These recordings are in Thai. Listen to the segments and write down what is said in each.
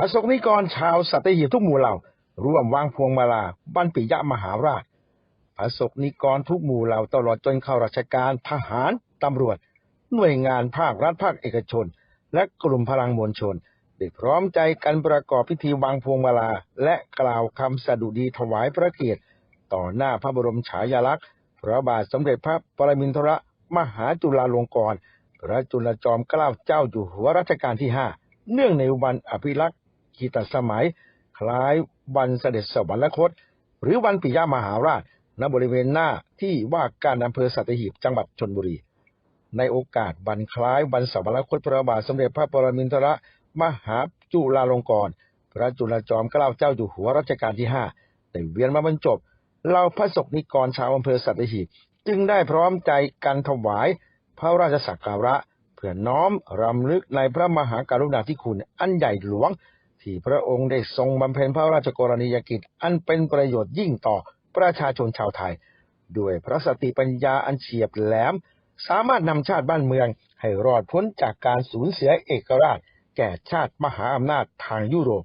พระสงฆ์นิกรชาวสัตหีบทุกหมู่เหล่า ร่วมวางพวงมาลาบันปิยะมหาราชพระสงฆ์นิกรทุกหมู่เหล่าตลอดจนข้าราชการทหารตำรวจ หน่วยงานภาครัฐภาคเอกชน และกลุ่มพลังมวลชนได้พร้อมใจกันประกอบพิธีวางพวงมาลา และกล่าวคำสดุดีถวายพระเกียรติ ต่อหน้าพระบรมฉายาลักษณ์พระบาทสมเด็จพระปรมินทรมหาจุฬาลงกรณ์พระจุลจอมเกล้าเจ้าอยู่หัวรัชกาลที่ห้าเนื่องในวันอภิรักษ์ กิตสมัย คล้ายวันเสด็จสวรรคต หรือวันปิยมหาราชณบริเวณหน้าที่ว่าการอำเภอสัตหีบจังหวัดชนบุรี ในโอกาสวันคล้ายวันสวรรคตพระบาทสมเด็จพระปรมินทรมหาจุฬาลงกรณ์พระจุลจอมเกล้าเจ้าอยู่หัวรัชกาลที่ห้าได้เวียนมาบรรจบเหล่าพระสงฆ์นิกรชาวอำเภอสัตหีบจึงได้พร้อมใจกันถวายพระราชสักการะ เพื่อน้อมรำลึกในพระมหาการุณาธิคุณอันใหญ่หลวง ที่พระองค์ได้ทรงบำเพ็ญพระราชกรณียกิจ อันเป็นประโยชน์ยิ่งต่อประชาชนชาวไทย ด้วยพระสติปัญญาอันเฉียบแหลม สามารถนำชาติบ้านเมือง ให้รอดพ้นจากการสูญเสียเอกราช แก่ชาติมหาอำนาจทางยุโรป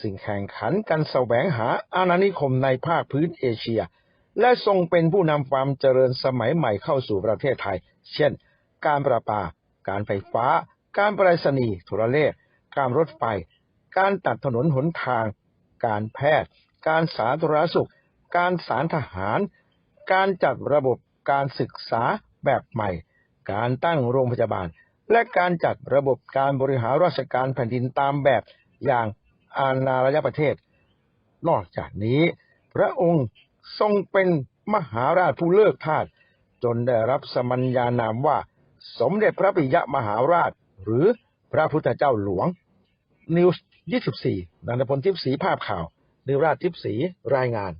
ซึ่งแข่งขันกันแสวงหาอาณานิคมในภาคพื้นเอเชีย และทรงเป็นผู้นำความเจริญสมัยใหม่เข้าสู่ประเทศไทย เช่น การประปา การไฟฟ้า การไปรษณีย์โทรเลขการรถไฟ การตัดถนนหนทาง การแพทย์ การสาธารณสุข การสารทหาร การจัดระบบการศึกษาแบบใหม่ การตั้งโรงพยาบาล และการจัดระบบการบริหารราชการแผ่นดินตามแบบอย่างอาณาระยะประเทศ นอกจากนี้ พระองค์ทรงเป็นมหาราชผู้เลิกทาสจนได้รับสมัญญานามว่า สมเด็จพระปิยมหาราช หรือพระพุทธเจ้าหลวง นิวส์24นันทพลทิพย์สีภาพข่าวนิวราชทิพย์สีรายงาน